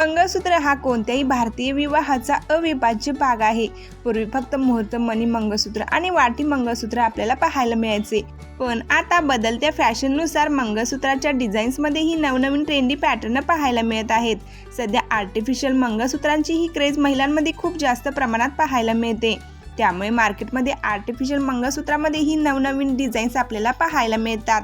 मंगळसूत्र हा कोणत्याही भारतीय विवाहाचा अविभाज्य भाग आहे. पूर्वी फक्त मुहूर्त मणी मंगळसूत्र आणि वाटी मंगळसूत्र आपल्याला पाहायला मिळायचे. पण आता बदलत्या फॅशननुसार मंगळसूत्राच्या डिझाईन्समध्येही नवनवीन ट्रेंडी पॅटर्न पाहायला मिळत आहेत. सध्या आर्टिफिशियल मंगळसूत्रांची ही क्रेज महिलांमध्ये खूप जास्त प्रमाणात पाहायला मिळते. त्यामुळे मार्केटमध्ये आर्टिफिशियल मंगळसूत्रामध्येही नवनवीन डिझाईन्स आपल्याला पाहायला मिळतात.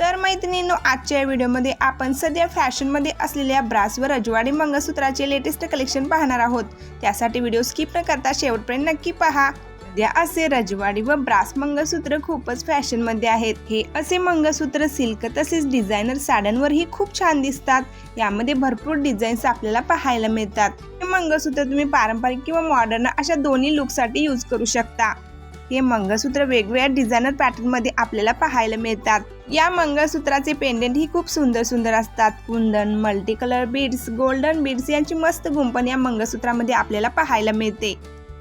तर मैत्रिणींनो आजच्या व्हिडिओमध्ये आपण सध्या फॅशनमध्ये असलेल्या ब्रासवर रजवाडी मंगळसूत्राचे लेटेस्ट कलेक्शन पाहणार आहोत. त्यासाठी व्हिडिओ स्किप न करता शेवटपर्यंत नक्की पहा. सध्या असे रजवाडी व ब्रास मंगळसूत्र खूपच फॅशनमध्ये आहेत. हे असे मंगळसूत्र सिल्क तसेच डिझायनर साड्यांवरही खूप छान दिसतात. यामध्ये भरपूर डिझाईन्स आपल्याला पाहायला मिळतात. हे मंगळसूत्र तुम्ही पारंपरिक किंवा मॉडर्न अशा दोन्ही लुकसाठी यूज करू शकता. हे मंगळसूत्र वेगवेगळ्या डिझायनर पॅटर्नमध्ये आपल्याला पाहायला मिळतात. या मंगळसूत्राचे पेंडेंट ही खूप सुंदर सुंदर असतात. Kundan multi colour beads golden beads यांची मस्त गुंपण या मंगळसूत्रामध्ये आपल्याला पाहायला मिळते.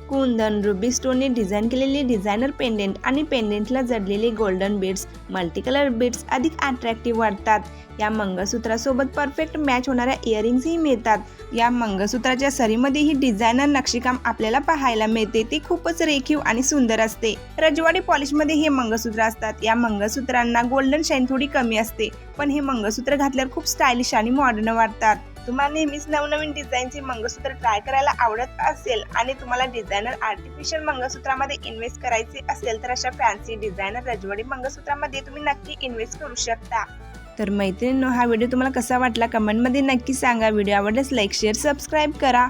कुंदन रुबी स्टोनने डिझाईन केलेले डिझायनर पेंडेंट आणि पेंडेंटला जडलेले गोल्डन बीड्स मल्टीकलर बीड्स अधिक अट्रॅक्टिव्ह वाटतात. या मंगळसूत्रासोबत परफेक्ट मॅच होणाऱ्या इयरिंग्सही मिळतात. या मंगळसूत्राच्या सरीमध्ये ही डिझायनर नक्षीकाम आपल्याला पाहायला मिळते. ते खूपच रेखीव आणि सुंदर असते. रजवाडी पॉलिशमध्ये हे मंगळसूत्र असतात. या मंगळसूत्रांना गोल्डन शाईन थोडी कमी असते. पण हे मंगळसूत्र घातल्यावर खूप स्टायलिश आणि मॉडर्न वाटतात. तुम्हाला नेहमीच नवनवीन डिझाईनचे मंगळसूत्र ट्राय करायला आवडत असेल आणि तुम्हाला डिझायनर आर्टिफिशियल मंगळसूत्रामध्ये इन्व्हेस्ट करायचे असेल तर अशा फॅन्सी डिझायनर रजवाडी मंगळसूत्रामध्ये तुम्ही नक्की इन्व्हेस्ट करू शकता. तर मैत्रिणींनो हा व्हिडिओ तुम्हाला कसा वाटला? कमेंटमध्ये नक्की सांगा. व्हिडिओ आवडल्यास लाईक शेअर सबस्क्राईब करा.